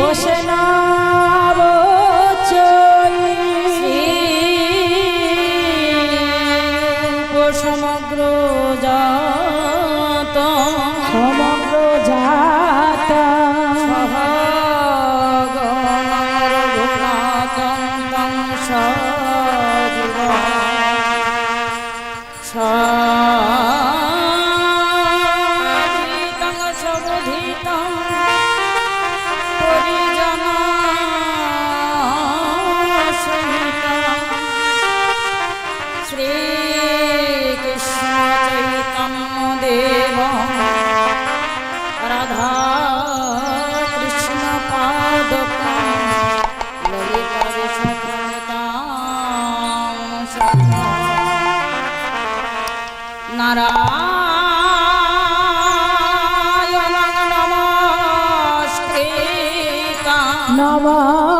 বসে না রাধা কৃষ্ণ পাদ ললিতা নারায়ণ নমস্কৃতা নমস্কৃতা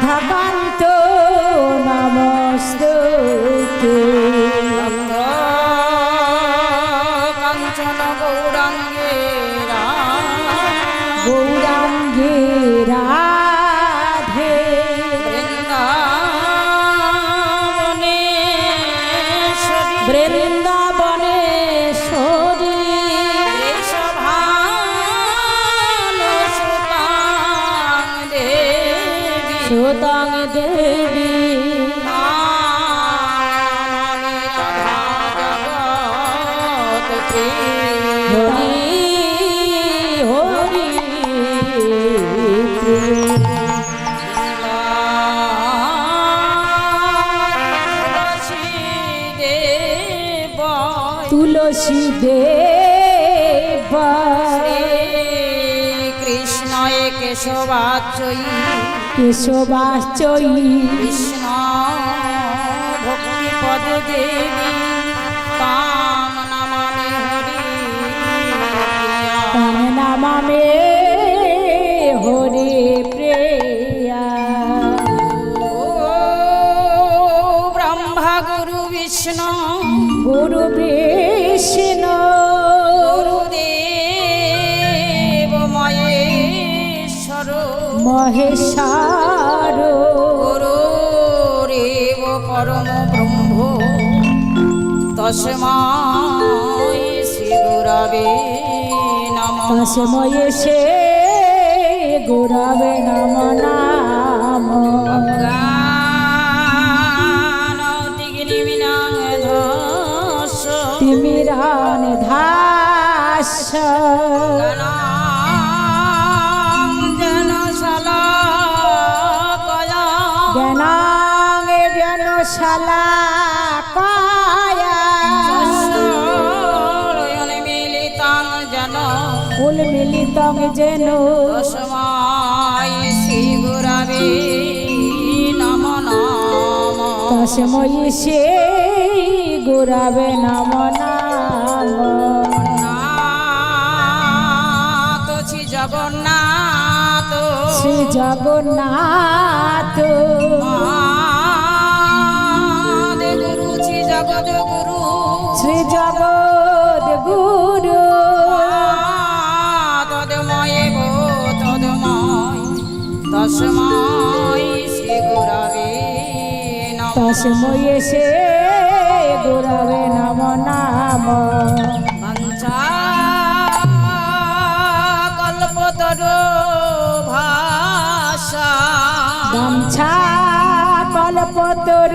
রাধাকান্ত নমস্তুতে কাঞ্চন গৌরাঙ্গে গৌরাঙ্গে সুতাং দেবী। হরি হরি তুলসী দেব। কেশবাচয়ী কেশবাচয়ী কৃষ্ণ ভক্তি পদ দেবী। গুরুরেব পরম ব্রহ্ম তসময় শ্রী নম। তসময় সে গুরাবে নম নাম। শালা কায়া ফুল মিলিতং যেন। তসময়ে সে গুরবে নম। নাম জগন্নাথ শ্রী জগন্নাথ। শ্রী শ্রী জগৎ গুরু। তদময়ে গো তদময়। তস্ময় শ্রী গুরবে তসময়ে সে গুরবে নম নাম। পঞ্চা কল্পতরু ভাষা। গামছা কল্পতর